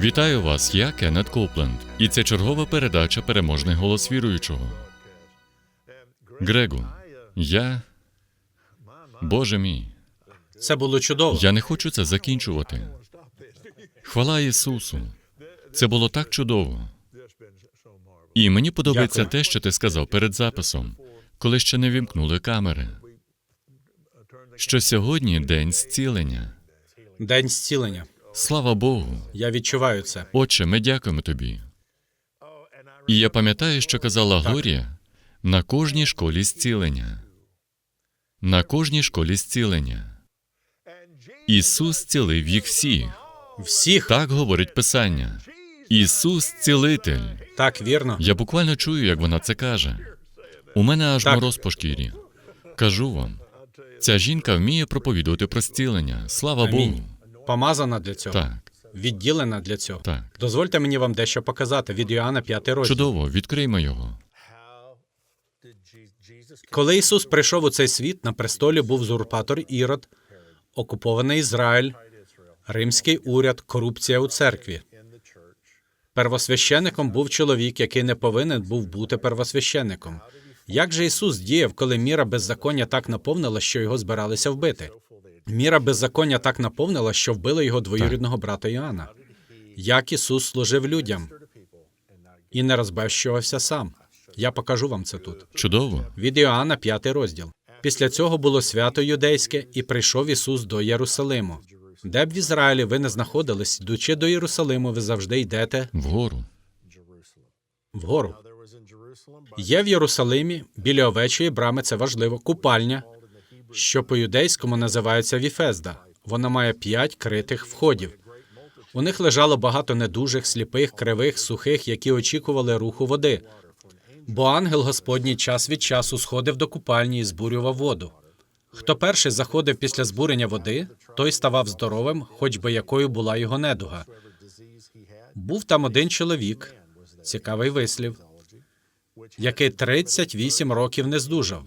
Вітаю вас, я Кеннет Копленд, і це чергова передача Переможний голос віруючого. Грегу, я. Боже мій, Це було чудово. я не хочу це закінчувати. Хвала Ісусу. Це було так чудово. І мені подобається Дякую. те, що ти сказав перед записом, коли ще не вімкнули камери. Що сьогодні день зцілення. День зцілення. Слава Богу. Я відчуваю це. Отче, ми дякуємо тобі. І я пам'ятаю, що казала Глорія на кожній школі зцілення. На кожній школі зцілення. Ісус зцілив їх всіх. Всіх Так говорить Писання. Ісус цілитель. так вірно. Я буквально чую, як вона це каже. У мене аж Так. мороз по шкірі. Кажу вам, ця жінка вміє проповідувати про зцілення. Слава Амінь. Богу. Помазана для цього. Так, Відділена для цього. так. Дозвольте мені вам дещо показати від Йоанна 5 розділ. Чудово, відкриймо його. Коли Ісус прийшов у цей світ, на престолі був зурпатор Ірод, окупований Ізраїль, римський уряд, корупція у церкві. Первосвященником був чоловік, який не повинен був бути первосвященником. Як же Ісус діяв, коли міра беззаконня так наповнила, що його збиралися вбити? Міра беззаконня так наповнила, що вбили його двоюрідного брата Іоанна. Як Ісус служив людям і не розбещувався сам. Я покажу вам це тут. Чудово. Від Іоанна, п'ятий розділ. Після цього було свято юдейське, і прийшов Ісус до Єрусалиму. Де б в Ізраїлі ви не знаходились, йдучи до Єрусалиму, ви завжди йдете Вгору. вгору. Є в Єрусалимі біля овечої брами, це важливо, купальня, що по-юдейському називається Віфезда. Вона має п'ять критих входів. У них лежало багато недужих, сліпих, кривих, сухих, які очікували руху води. Бо ангел Господній час від часу сходив до купальні і збурював воду. Хто перший заходив після збурення води, той ставав здоровим, хоч би якою була його недуга. Був там один чоловік, цікавий вислів, який 38 років не здужав.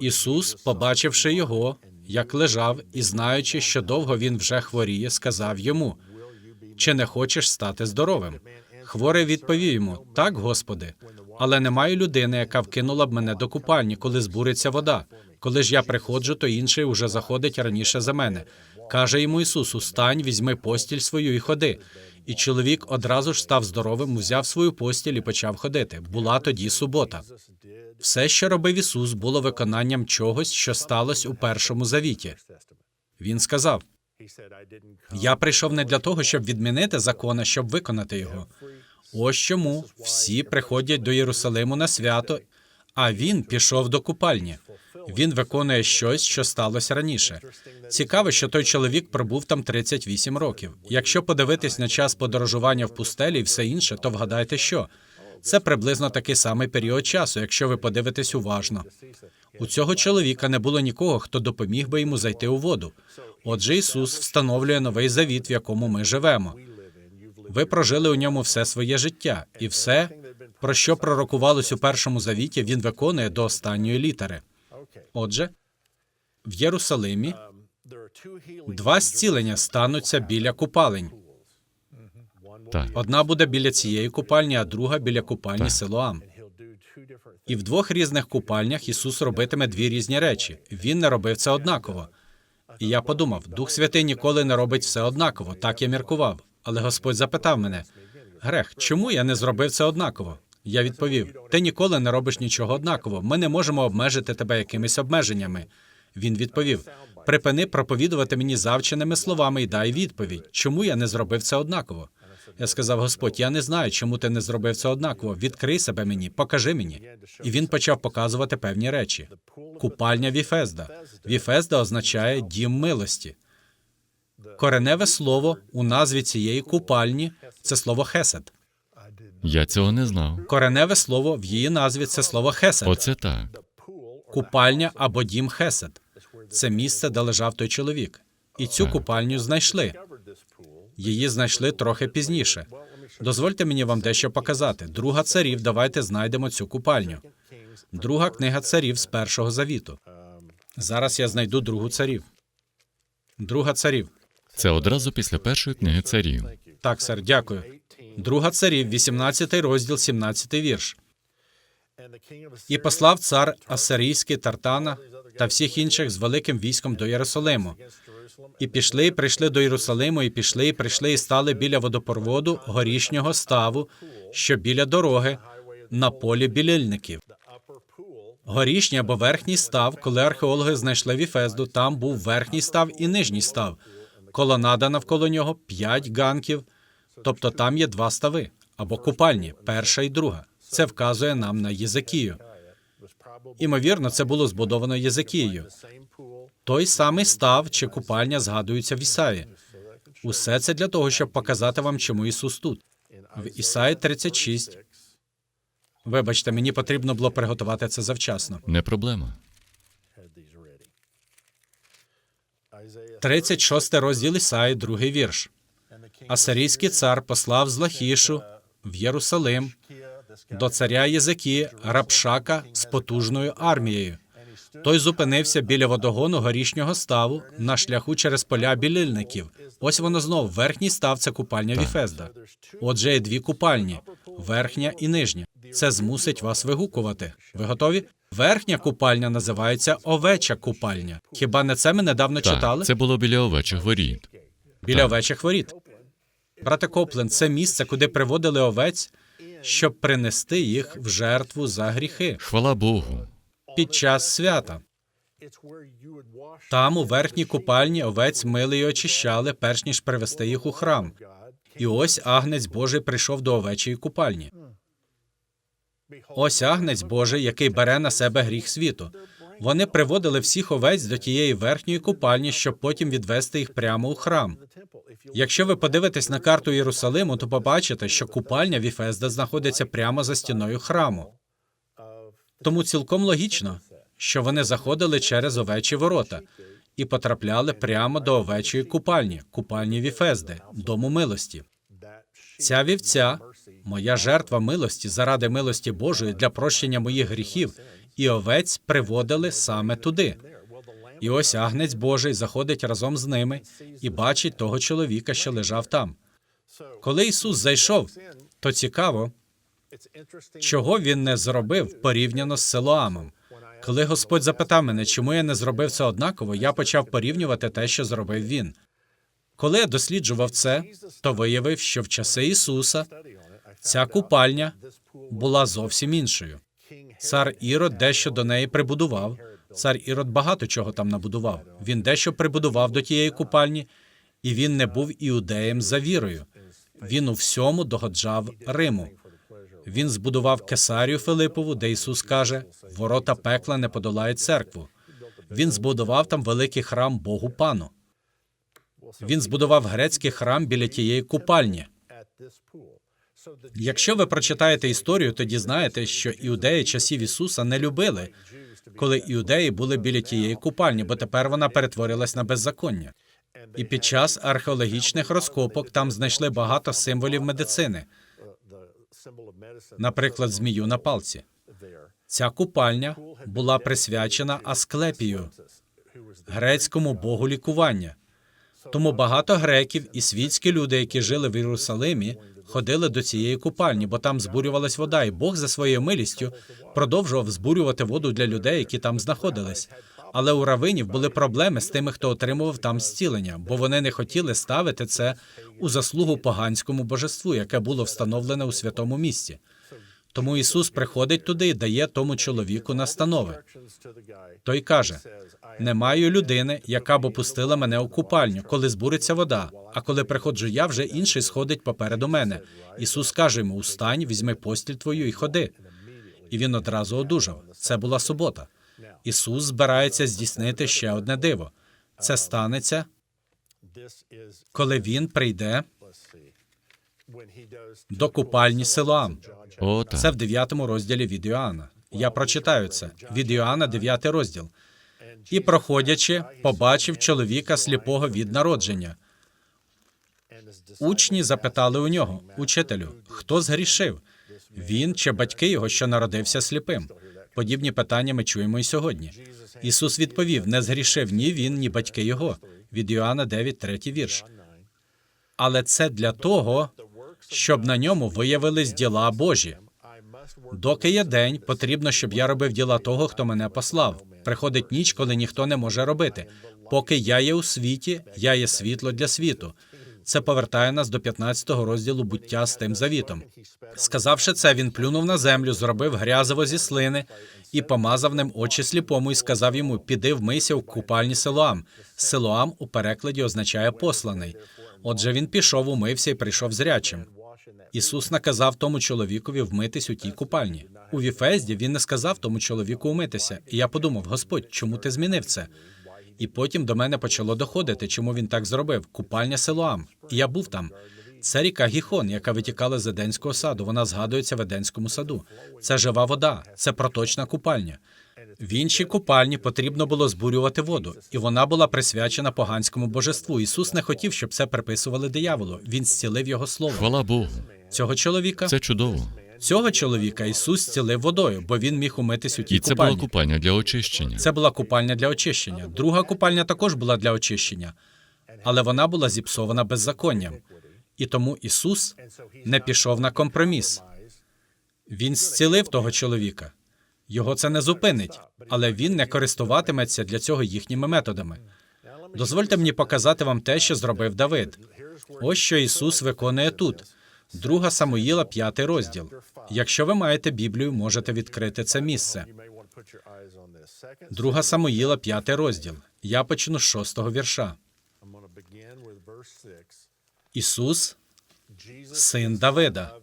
Ісус, побачивши його, як лежав, і знаючи, що довго він вже хворіє, сказав йому: Чи не хочеш стати здоровим? Хворий відповів йому: Так, Господи, але немає людини, яка вкинула б мене до купальні, коли збуриться вода. Коли ж я приходжу, то інший уже заходить раніше за мене. Каже йому Ісус: Устань, візьми постіль свою і ходи. І чоловік одразу ж став здоровим, взяв свою постіль і почав ходити. Була тоді субота. Все, що робив Ісус, було виконанням чогось, що сталося у першому завіті. Він сказав: Я прийшов не для того, щоб відмінити закон, а щоб виконати його. Ось чому всі приходять до Єрусалиму на свято, а він пішов до купальні. Він виконує щось, що сталося раніше. Цікаво, що той чоловік пробув там 38 років. Якщо подивитись на час подорожування в пустелі і все інше, то вгадайте, що це приблизно такий самий період часу, якщо ви подивитесь уважно. У цього чоловіка не було нікого, хто допоміг би йому зайти у воду. Отже, Ісус встановлює новий завіт, в якому ми живемо. Ви прожили у ньому все своє життя, і все, про що пророкувалось у першому завіті, він виконує до останньої літери. Отже, в Єрусалимі два зцілення стануться біля купалень. Так. Одна буде біля цієї купальні, а друга біля купальні Так. Силоам. І в двох різних купальнях Ісус робитиме дві різні речі. Він не робив це однаково. І я подумав: Дух Святий ніколи не робить все однаково. Так я міркував. Але Господь запитав мене: Грех, чому я не зробив це однаково? Я відповів: Ти ніколи не робиш нічого однаково. Ми не можемо обмежити тебе якимись обмеженнями. Він відповів: Припини проповідувати мені завченими словами і дай відповідь, чому я не зробив це однаково. Я сказав: Господь, я не знаю, чому ти не зробив це однаково. Відкрий себе мені, покажи мені. І він почав показувати певні речі. Купальня Віфезда. Віфезда означає дім милості. Кореневе слово у назві цієї купальні це слово хесед. Я цього не знав. Кореневе слово в її назві це слово хесед. Оце так. Купальня або дім хесед. Це місце, де лежав той чоловік. І цю купальню знайшли. Її знайшли трохи пізніше. Дозвольте мені вам дещо показати. Друга царів, давайте знайдемо цю купальню. Друга книга царів з першого завіту. Зараз я знайду другу царів. Друга царів. Це одразу після першої книги царів. Так, сер, дякую. Друга царів, 18 розділ, 17 вірш. І послав цар Асирійський Тартана та всіх інших з великим військом до Єрусалиму. І пішли, прийшли до Єрусалиму, і пішли, і прийшли, і стали біля водопроводу горішнього ставу, що біля дороги, на полі білільників. Горішній або верхній став, коли археологи знайшли Віфезду, там був верхній став і нижній став. Колонада навколо нього п'ять ганків, тобто там є два стави або купальні, перша і друга. Це вказує нам на Єзекію. Імовірно, це було збудовано Єзекією. Той самий став чи купальня згадується в Ісаї. Усе це для того, щоб показати вам, чому Ісус тут. В Ісаї 36. Вибачте, мені потрібно було приготувати це завчасно. Не проблема. 36 розділ Ісаї, другий вірш. Асирійський цар послав з Лахішу в Єрусалим до царя Єзекії Рапшака з потужною армією. Той зупинився біля водогону горішнього ставу на шляху через поля білильників. Ось воно знов. Верхній став це купальня Віфезда. Отже, є дві купальні верхня і нижня. Це змусить вас вигукувати. Ви готові? Верхня купальня називається овеча купальня. Хіба не це ми недавно читали? Це було біля овечих воріт. Біля Так. овечих воріт. Брате Коплен, це місце, куди приводили овець, щоб принести їх в жертву за гріхи Хвала Богу. під час свята. Там, у верхній купальні, овець мили й очищали, перш ніж привести їх у храм. І ось агнець Божий прийшов до овечої купальні. Ось агнець Божий, який бере на себе гріх світу. Вони приводили всіх овець до тієї верхньої купальні, щоб потім відвести їх прямо у храм. Якщо ви подивитесь на карту Єрусалиму, то побачите, що купальня Віфезда знаходиться прямо за стіною храму. Тому цілком логічно, що вони заходили через овечі ворота і потрапляли прямо до овечої купальні, купальні Віфезди, дому милості. Ця вівця, моя жертва милості заради милості Божої для прощення моїх гріхів, і овець приводили саме туди. І ось агнець Божий заходить разом з ними і бачить того чоловіка, що лежав там. Коли Ісус зайшов, то цікаво, чого він не зробив порівняно з Силоамом. Коли Господь запитав мене, чому я не зробив це однаково, я почав порівнювати те, що зробив він. Коли я досліджував це, то виявив, що в часи Ісуса ця купальня була зовсім іншою. Цар Ірод дещо до неї прибудував. Цар Ірод багато чого там набудував. Він дещо прибудував до тієї купальні, і він не був іудеєм за вірою. Він у всьому догоджав Риму. Він збудував Кесарію Филипову, де Ісус каже: ворота пекла не подолають церкву. Він збудував там великий храм Богу Пану. Він збудував грецький храм біля тієї купальні. Якщо ви прочитаєте історію, то дізнаєте, що іудеї часів Ісуса не любили, коли іудеї були біля тієї купальні, бо тепер вона перетворилась на беззаконня. І під час археологічних розкопок там знайшли багато символів медицини, наприклад, змію на палці. Ця купальня була присвячена Асклепію, грецькому богу лікування. Тому багато греків і світські люди, які жили в Єрусалимі, ходили до цієї купальні, бо там збурювалась вода, і Бог за своєю милістю продовжував збурювати воду для людей, які там знаходились. Але у равинів були проблеми з тими, хто отримував там зцілення, бо вони не хотіли ставити це у заслугу поганському божеству, яке було встановлене у святому місці. Тому Ісус приходить туди і дає тому чоловіку настанови. Той каже: не маю людини, яка б опустила мене у купальню, коли збуриться вода. А коли приходжу я, вже інший сходить попереду мене. Ісус каже йому: Устань, візьми постіль твою і ходи. І він одразу одужав. Це була субота. Ісус збирається здійснити ще одне диво. Це станеться, коли він прийде до купальні Силоам. О, так. Це в 9 розділі від Іоанна. Я прочитаю це від Іоанна, 9 розділ. І, проходячи, побачив чоловіка сліпого від народження. Учні запитали у нього, учителю, хто згрішив? Він чи батьки його, що народився сліпим? Подібні питання ми чуємо і сьогодні. Ісус відповів: не згрішив ні він, ні батьки його. Від Йоанна 9, 3 вірш. Але це для того, щоб на ньому виявились діла Божі. Доки є день, потрібно, щоб я робив діла того, хто мене послав. Приходить ніч, коли ніхто не може робити. Поки я є у світі, я є світло для світу. Це повертає нас до 15 розділу буття з тим завітом. Сказавши це, він плюнув на землю, зробив грязево зі слини і помазав ним очі сліпому, і сказав йому: Піди вмийся у купальні Силоам. Силоам у перекладі означає посланий. Отже, він пішов, умився і прийшов зрячим. Ісус наказав тому чоловікові вмитись у тій купальні. У Віфезді він не сказав тому чоловіку умитися. І я подумав: Господь, чому ти змінив це? І потім до мене почало доходити, чому він так зробив. Купальня Силоам. І я був там. Це ріка Гіхон, яка витікала з Еденського саду. Вона згадується в Еденському саду. Це жива вода, це проточна купальня. В іншій купальні потрібно було збурювати воду, і вона була присвячена поганському божеству. Ісус не хотів, щоб це приписували дияволу. Він зцілив його слово. Хвала Богу. Цього чоловіка Це чудово. цього чоловіка Ісус зцілив водою, бо він міг умитись у тій І це купальні. була купальня для очищення. Це була купальня для очищення. Друга купальня також була для очищення, але вона була зіпсована беззаконням. І тому Ісус не пішов на компроміс. Він зцілив того чоловіка. Його це не зупинить, але він не користуватиметься для цього їхніми методами. Дозвольте мені показати вам те, що зробив Давид. Ось що Ісус виконує тут. Друга Самуїла, п'ятий розділ. Якщо ви маєте Біблію, можете відкрити це місце. Друга Самуїла, п'ятий розділ. Я почну з шостого вірша. Ісус, син Давида.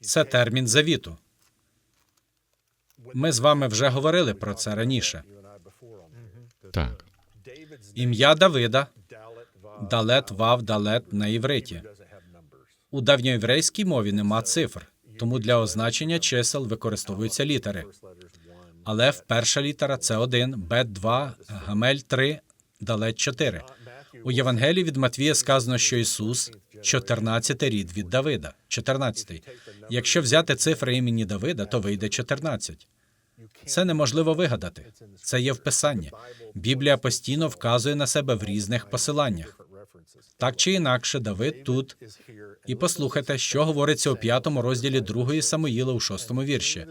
Це термін завіту. Ми з вами вже говорили про це раніше. Так. Ім'я Давида Далет Вав Далет на івриті. У давньоєврейській мові нема цифр, тому для означення чисел використовуються літери. Алеф перша літера це 1, Бет 2, Гамель 3, Далет 4. У Євангелії від Матвія сказано, що Ісус 14 рід від Давида. 14. Якщо взяти цифри імені Давида, то вийде 14. Це неможливо вигадати. Це є в Писанні. Біблія постійно вказує на себе в різних посиланнях. Так чи інакше, Давид тут. І послухайте, що говориться у п'ятому розділі другої Самуїла у шостому вірші.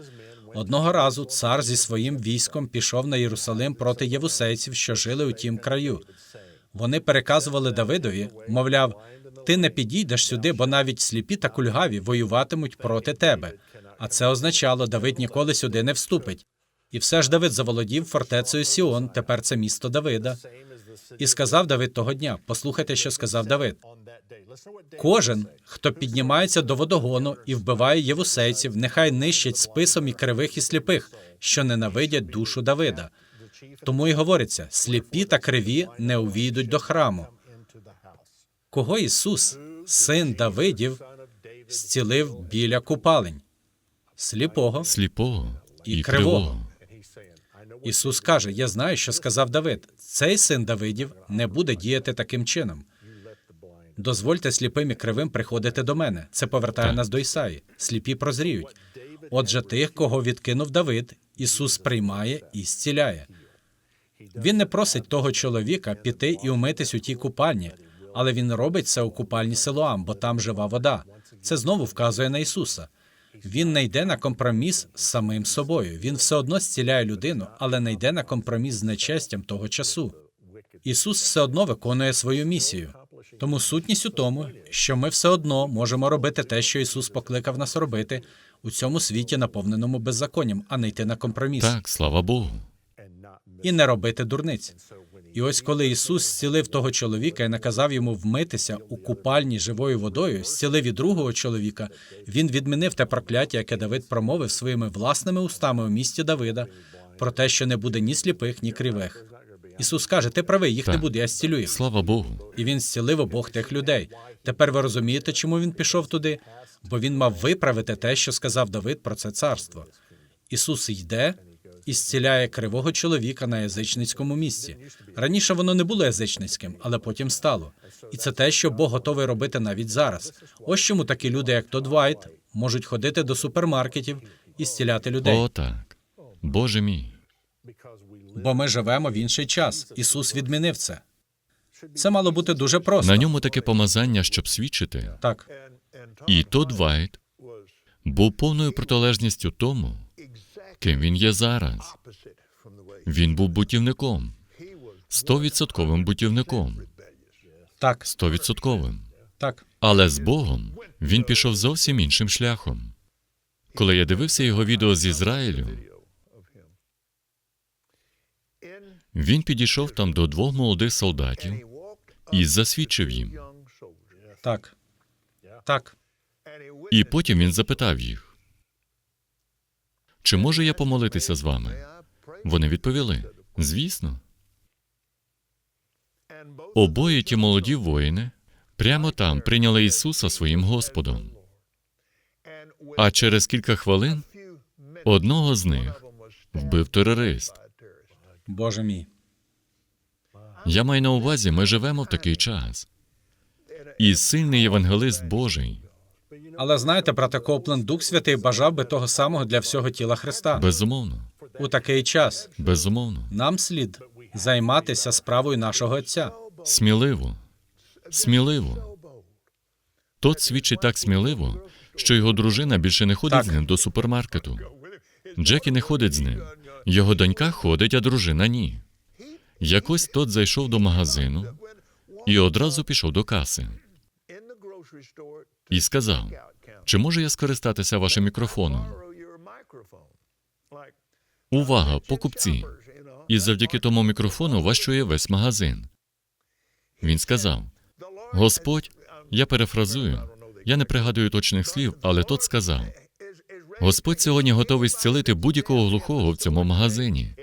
Одного разу цар зі своїм військом пішов на Єрусалим проти євусейців, що жили у тім краю. Вони переказували Давидові, мовляв, ти не підійдеш сюди, бо навіть сліпі та кульгаві воюватимуть проти тебе. А це означало, Давид ніколи сюди не вступить. І все ж Давид заволодів фортецею Сіон, тепер це місто Давида. І сказав Давид того дня: послухайте, що сказав Давид. Кожен, хто піднімається до водогону і вбиває євусейців, нехай нищить списом і кривих і сліпих, що ненавидять душу Давида. Тому і говориться: сліпі та криві не увійдуть до храму. Кого Ісус, син Давидів, зцілив біля купалень? Сліпого. Сліпого І і кривого. кривого. Ісус каже: Я знаю, що сказав Давид. Цей син Давидів не буде діяти таким чином. Дозвольте сліпим і кривим приходити до мене. Це повертає Так. нас до Ісаї. Сліпі прозріють. Отже, тих, кого відкинув Давид, Ісус приймає і зціляє. Він не просить того чоловіка піти і умитись у тій купальні, але він робить це у купальні Силоам, бо там жива вода. Це знову вказує на Ісуса. Він не йде на компроміс з самим собою. Він все одно зціляє людину, але не йде на компроміс з нечестям того часу. Ісус все одно виконує свою місію. Тому сутність у тому, що ми все одно можемо робити те, що Ісус покликав нас робити у цьому світі, наповненому беззаконням, а не йти на компроміс Так, слава Богу. і не робити дурниць. І ось коли Ісус зцілив того чоловіка і наказав йому вмитися у купальні живою водою, зцілив і другого чоловіка, він відмінив те прокляття, яке Давид промовив своїми власними устами у місті Давида про те, що не буде ні сліпих, ні кривих. Ісус каже: Ти правий, їх не буде, я зцілю їх. Слава Богу. І він зцілив обох тих людей. Тепер ви розумієте, чому він пішов туди? Бо він мав виправити те, що сказав Давид про це царство. Ісус йде і зціляє кривого чоловіка на язичницькому місці. Раніше воно не було язичницьким, але потім стало. І це те, що Бог готовий робити навіть зараз. Ось чому такі люди, як Тодд Вайт, можуть ходити до супермаркетів і зціляти людей. О, так. Боже мій. Бо ми живемо в інший час. Ісус відмінив це. Це мало бути дуже просто. На ньому таке помазання, щоб свідчити. Так, І Тодд Вайт був повною протилежністю тому, ким він є зараз. Він був бутівником, стовідсотковим бутівником, так, стовідсотковим. так. Але з Богом він пішов зовсім іншим шляхом. Коли я дивився його відео з Ізраїлю, він підійшов там до двох молодих солдатів і засвідчив їм. Так. Так. І потім він запитав їх: чи можу я помолитися з вами? Вони відповіли: звісно. Обоє ті молоді воїни прямо там прийняли Ісуса своїм Господом. А через кілька хвилин одного з них вбив терорист. Боже мій. Я маю на увазі, ми живемо в такий час. І сильний євангелист Божий, Але знаєте, брате Копленд, Дух Святий бажав би того самого для всього тіла Христа. безумовно, У такий час безумовно, нам слід займатися справою нашого Отця. сміливо, сміливо. Тот свідчить так сміливо, що його дружина більше не ходить Так. з ним до супермаркету. Джекі не ходить з ним. Його донька ходить, а дружина ні. Якось тот зайшов до магазину і одразу пішов до каси і сказав: чи можу я скористатися вашим мікрофоном? Увага, покупці! І завдяки тому мікрофону вас чує весь магазин. Він сказав: Господь, я перефразую, я не пригадую точних слів, але тот сказав: Господь сьогодні готовий зцілити будь-якого глухого в цьому магазині.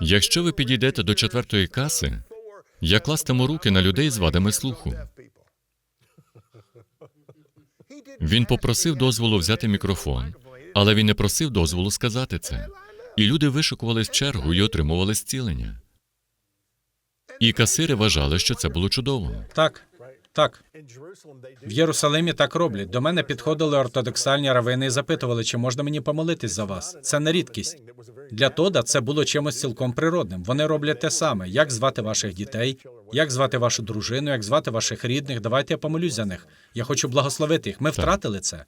Якщо ви підійдете до четвертої каси, я кластиму руки на людей з вадами слуху. Він попросив дозволу взяти мікрофон, але він не просив дозволу сказати це. І люди вишикували в чергу і отримували зцілення. І касири вважали, що це було чудово. Так, так. В Єрусалимі так роблять. До мене підходили ортодоксальні равини і запитували, чи можна мені помолитись за вас. Це не рідкість. Для Тода це було чимось цілком природним. Вони роблять те саме: як звати ваших дітей, як звати вашу дружину, як звати ваших рідних. Давайте я помолюсь за них. Я хочу благословити їх. Ми втратили це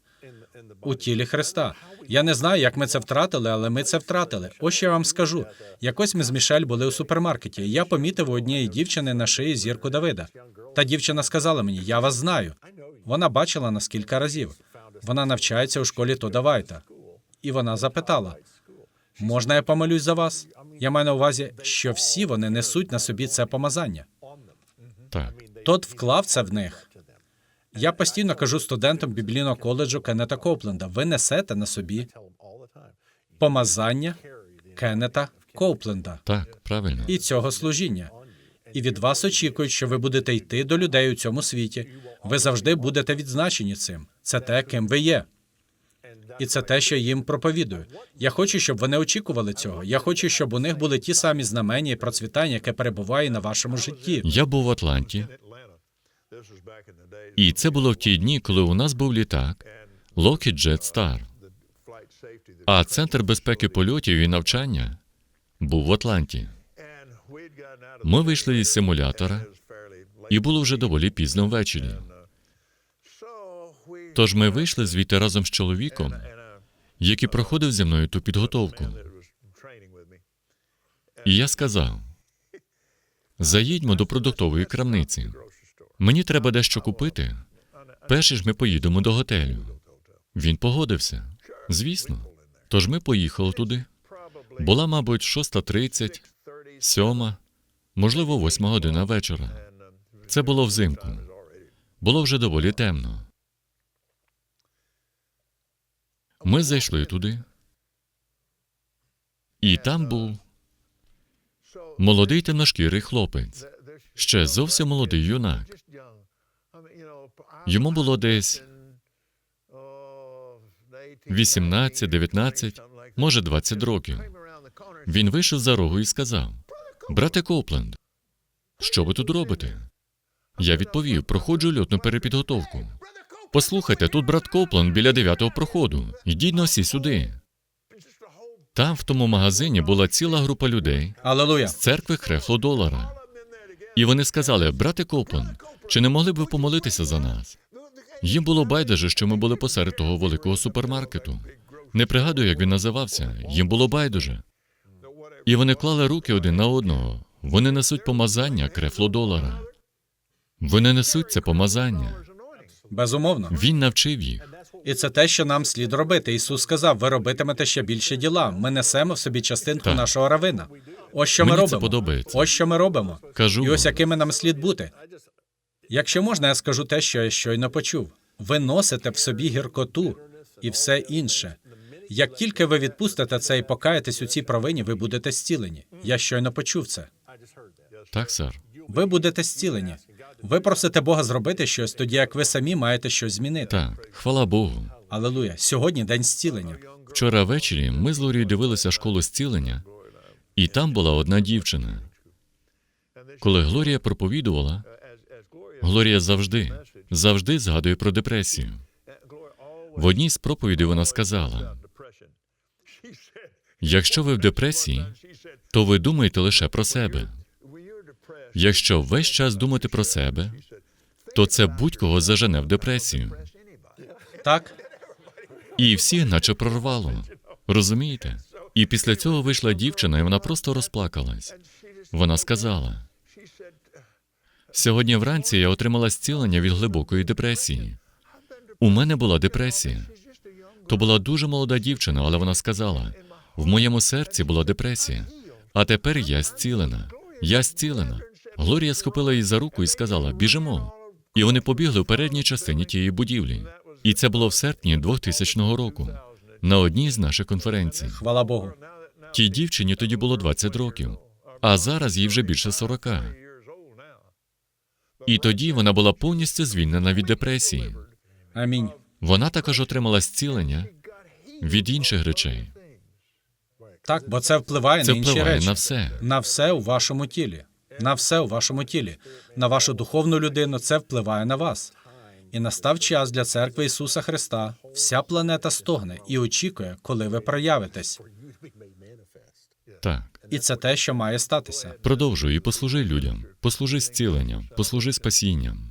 у тілі Христа. Я не знаю, як ми це втратили, але ми це втратили. Ось що я вам скажу. Якось ми з Мішель були у супермаркеті, і я помітив у однієї дівчини на шиї зірку Давида. Та дівчина сказала мені: Я вас знаю. Вона бачила нас кілька разів. Вона навчається у школі Тода Вайта. І вона запитала: можна я помолюсь за вас? Я маю на увазі, що всі вони несуть на собі це помазання. Так, Тот вклав це в них. Я постійно кажу студентам біблійного коледжу Кеннета Копленда: ви несете на собі помазання Кеннета Копленда так, правильно. і цього служіння. І від вас очікують, що ви будете йти до людей у цьому світі. Ви завжди будете відзначені цим. Це те, ким ви є. І це те, що їм проповідую. Я хочу, щоб вони очікували цього. Я хочу, щоб у них були ті самі знамення і процвітання, яке перебуває на вашому житті. Я був в Атланті, і це було в ті дні, коли у нас був літак Lockheed Jet Star. А центр безпеки польотів і навчання був в Атланті. Ми вийшли із симулятора, і було вже доволі пізно ввечері. Тож ми вийшли звідти разом з чоловіком, який проходив зі мною ту підготовку. І я сказав: заїдьмо до продуктової крамниці. Мені треба дещо купити. Перш ніж ми поїдемо до готелю. Він погодився. Звісно. Тож ми поїхали туди. Була, мабуть, 6.30, 7, можливо, 8 година вечора. Це було взимку. Було вже доволі темно. Ми зайшли туди, і там був молодий темношкірий хлопець, ще зовсім молодий юнак. Йому було десь 18, 19, може 20 років. Він вийшов за рогу і сказав: Брате Копленд, що ви тут робите? Я відповів: проходжу льотну перепідготовку. Послухайте, тут брат Копленд біля дев'ятого проходу. Йдіть но всі сюди. Там, в тому магазині, була ціла група людей Алелуя. з церкви Хрефло Долара. І вони сказали: брате Коплан, чи не могли б ви помолитися за нас? Їм було байдуже, що ми були посеред того великого супермаркету. Не пригадую, як він називався. Їм було байдуже. І вони клали руки один на одного. Вони несуть помазання крефло долара. Вони несуть це помазання. Безумовно. Він навчив їх. І це те, що нам слід робити. Ісус сказав: ви робитимете ще більше діла. Ми несемо в собі частинку Так. нашого равина. Ось що ми Мені це робимо. подобається. Ось що ми робимо. Кажу І ось якими нам слід бути. Якщо можна, я скажу те, що я щойно почув. Ви носите в собі гіркоту і все інше. Як тільки ви відпустите це і покаєтесь у цій провині, ви будете зцілені. Я щойно почув це. Так, сер. Ви будете зцілені. Ви просите Бога зробити щось, тоді як ви самі маєте щось змінити. Так, хвала Богу. Алелуя. Сьогодні день зцілення. Вчора ввечері ми з Лорією дивилися школу зцілення, і там була одна дівчина. Коли Глорія проповідувала, Глорія завжди, завжди згадує про депресію. В одній з проповідей вона сказала: якщо ви в депресії, то ви думаєте лише про себе. Якщо весь час думати про себе, то це будь-кого зажене в депресію. Так? І всіх наче прорвало. Розумієте? І після цього вийшла дівчина, і вона просто розплакалась. Вона сказала: сьогодні вранці я отримала зцілення від глибокої депресії. У мене була депресія. То була дуже молода дівчина, але вона сказала: в моєму серці була депресія, а тепер я зцілена. Я зцілена. Глорія схопила її за руку і сказала: біжимо. І вони побігли в передній частині тієї будівлі. І це було в серпні 2000 року на одній з наших конференцій. Хвала Богу. Тій дівчині тоді було 20 років, а зараз їй вже більше 40. І тоді вона була повністю звільнена від депресії. Амінь. Вона також отримала зцілення від інших речей. Так, бо це впливає Це на інші впливає речі. на все. на все у вашому тілі. На все у вашому тілі. На вашу духовну людину це впливає на вас. І настав час для церкви Ісуса Христа. Вся планета стогне і очікує, коли ви проявитесь. Так. І це те, що має статися. Продовжуй і послужи людям, послужи зціленням, послужи спасінням.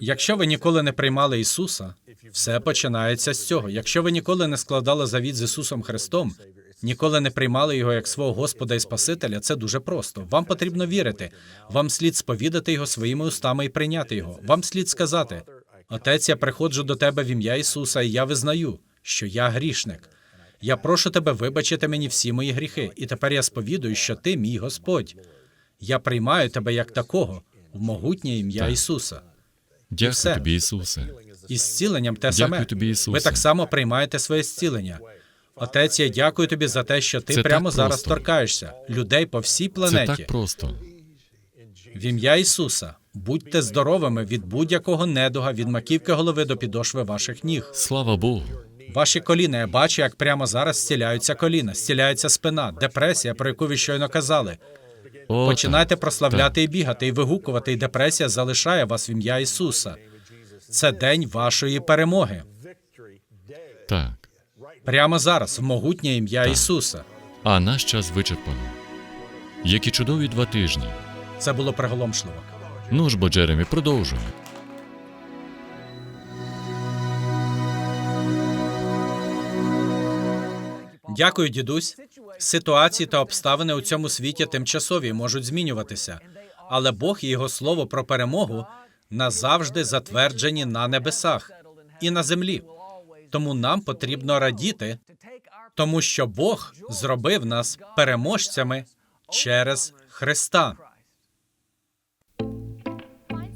Якщо ви ніколи не приймали Ісуса, все починається з цього. Якщо ви ніколи не складали завіт з Ісусом Христом, ніколи не приймали його як свого Господа і Спасителя, це дуже просто. Вам потрібно вірити. Вам слід сповідати його своїми устами і прийняти його. Вам слід сказати: Отець, я приходжу до тебе в ім'я Ісуса, і я визнаю, що я грішник. Я прошу тебе вибачити мені всі мої гріхи, і тепер я сповідую, що ти мій Господь. Я приймаю тебе як такого в могутнє ім'я Так. Ісуса. Дякую тобі, Ісусе. І зціленням те Дякую саме. тобі, Ісусе. Ви так само приймаєте своє зцілення. Отець, я дякую тобі за те, що ти Це прямо зараз торкаєшся людей по всій Це планеті. так просто. В ім'я Ісуса. Будьте здоровими від будь-якого недуга, від маківки голови до підошви ваших ніг. Слава Богу. Ваші коліна, я бачу, як прямо зараз зціляються коліна, зціляється спина, депресія, про яку ви щойно казали. О, Починайте так, прославляти і бігати, і вигукувати, і депресія залишає вас в ім'я Ісуса. Це день вашої перемоги. Так. Прямо зараз, в могутнє ім'я Ісуса. А наш час вичерпано. Які чудові два тижні. Це було приголомшливо. Ну ж бо, Джеремі, продовжуй. Дякую, дідусь. Ситуації та обставини у цьому світі тимчасові можуть змінюватися, але Бог і його слово про перемогу назавжди затверджені на небесах і на землі. Тому нам потрібно радіти, тому що Бог зробив нас переможцями через Христа.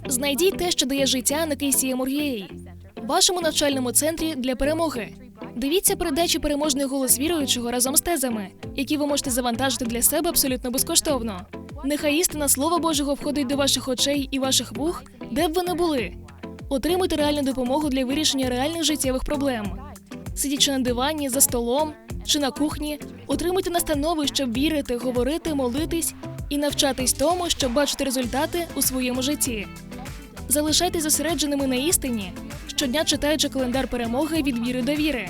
Знайдіть те, що дає життя на Кейсія Мургєї, вашому навчальному центрі для перемоги. Дивіться передачі переможний голос віруючого разом з тезами, які ви можете завантажити для себе абсолютно безкоштовно. Нехай істина Слова Божого входить до ваших очей і ваших вух, де б ви не були. Отримуйте реальну допомогу для вирішення реальних життєвих проблем. Сидячи на дивані, за столом чи на кухні, отримуйте настанови, щоб вірити, говорити, молитись і навчатись тому, щоб бачити результати у своєму житті. Залишайтесь зосередженими на істині, щодня читаючи календар перемоги від віри до віри.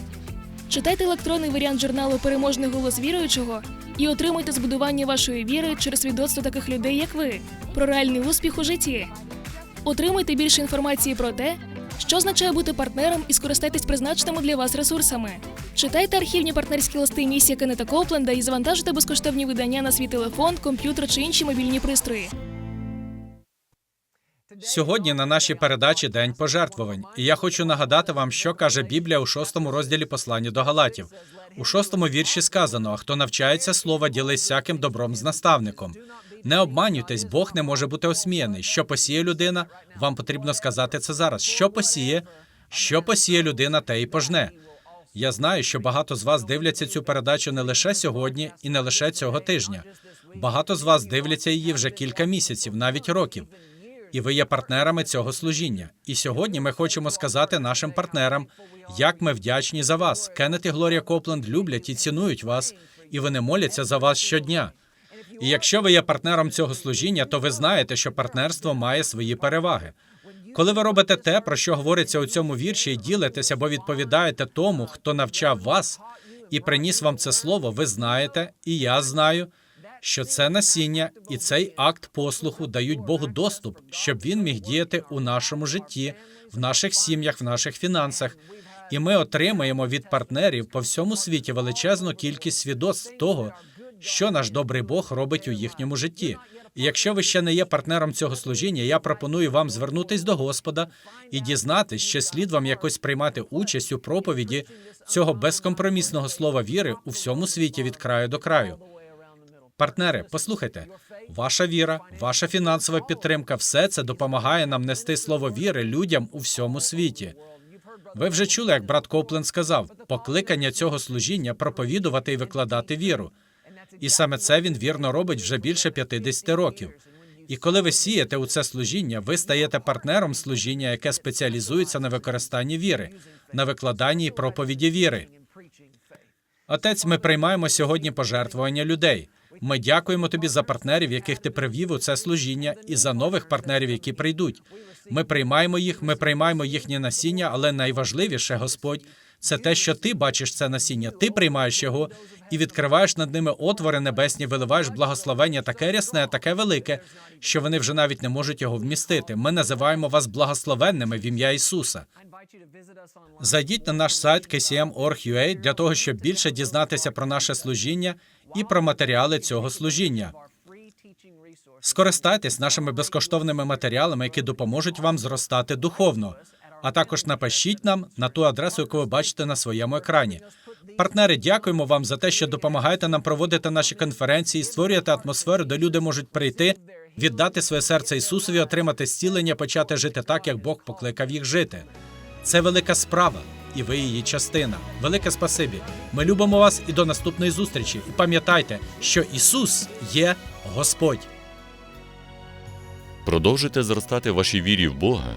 Читайте електронний варіант журналу Переможний голос віруючого і отримуйте збудування вашої віри через свідоцтво таких людей, як ви, про реальний успіх у житті. Отримуйте більше інформації про те, що означає бути партнером і скористайтесь призначеними для вас ресурсами. Читайте архівні партнерські листи місія Кеннета Копленда і завантажуйте безкоштовні видання на свій телефон, комп'ютер чи інші мобільні пристрої. Сьогодні на нашій передачі День пожертвувань, і я хочу нагадати вам, що каже Біблія у шостому розділі послання до Галатів. У шостому вірші сказано: хто навчається слова, ділись всяким добром з наставником. Не обманюйтесь, Бог не може бути осміяний. Що посіє людина? Вам потрібно сказати це зараз. Що посіє? Що посіє людина, те і пожне. Я знаю, що багато з вас дивляться цю передачу не лише сьогодні і не лише цього тижня. Багато з вас дивляться її вже кілька місяців, навіть років. І ви є партнерами цього служіння. І сьогодні ми хочемо сказати нашим партнерам, як ми вдячні за вас. Кеннет і Глорія Копленд люблять і цінують вас, і вони моляться за вас щодня. І якщо ви є партнером цього служіння, то ви знаєте, що партнерство має свої переваги. Коли ви робите те, про що говориться у цьому вірші, і ділитеся або відповідаєте тому, хто навчав вас і приніс вам це слово, ви знаєте, і я знаю, що це насіння і цей акт послуху дають Богу доступ, щоб він міг діяти у нашому житті, в наших сім'ях, в наших фінансах. І ми отримаємо від партнерів по всьому світі величезну кількість свідоцтв того, що наш добрий Бог робить у їхньому житті. І якщо ви ще не є партнером цього служіння, я пропоную вам звернутись до Господа і дізнатись, що слід вам якось приймати участь у проповіді цього безкомпромісного слова віри у всьому світі від краю до краю. Партнери, послухайте, ваша віра, ваша фінансова підтримка все це допомагає нам нести слово віри людям у всьому світі. Ви вже чули, як брат Копленд сказав, покликання цього служіння проповідувати і викладати віру. І саме це він вірно робить вже більше 50 років. І коли ви сієте у це служіння, ви стаєте партнером служіння, яке спеціалізується на використанні віри, на викладанні і проповіді віри. Отець, ми приймаємо сьогодні пожертвування людей. Ми дякуємо тобі за партнерів, яких ти привів у це служіння, і за нових партнерів, які прийдуть. Ми приймаємо їх, ми приймаємо їхнє насіння, але найважливіше, Господь, це те, що ти бачиш це насіння, ти приймаєш його і відкриваєш над ними отвори небесні, виливаєш благословення таке рясне, таке велике, що вони вже навіть не можуть його вмістити. Ми називаємо вас благословенними в ім'я Ісуса. Зайдіть на наш сайт kcm.org.ua для того, щоб більше дізнатися про наше служіння і про матеріали цього служіння. Скористайтесь нашими безкоштовними матеріалами, які допоможуть вам зростати духовно. А також напишіть нам на ту адресу, яку ви бачите на своєму екрані. Партнери, дякуємо вам за те, що допомагаєте нам проводити наші конференції, створюєте атмосферу, де люди можуть прийти, віддати своє серце Ісусові, отримати зцілення, почати жити так, як Бог покликав їх жити. Це велика справа, і ви її частина. Велике спасибі. Ми любимо вас і до наступної зустрічі. І пам'ятайте, що Ісус є Господь. Продовжуйте зростати в вашій вірі в Бога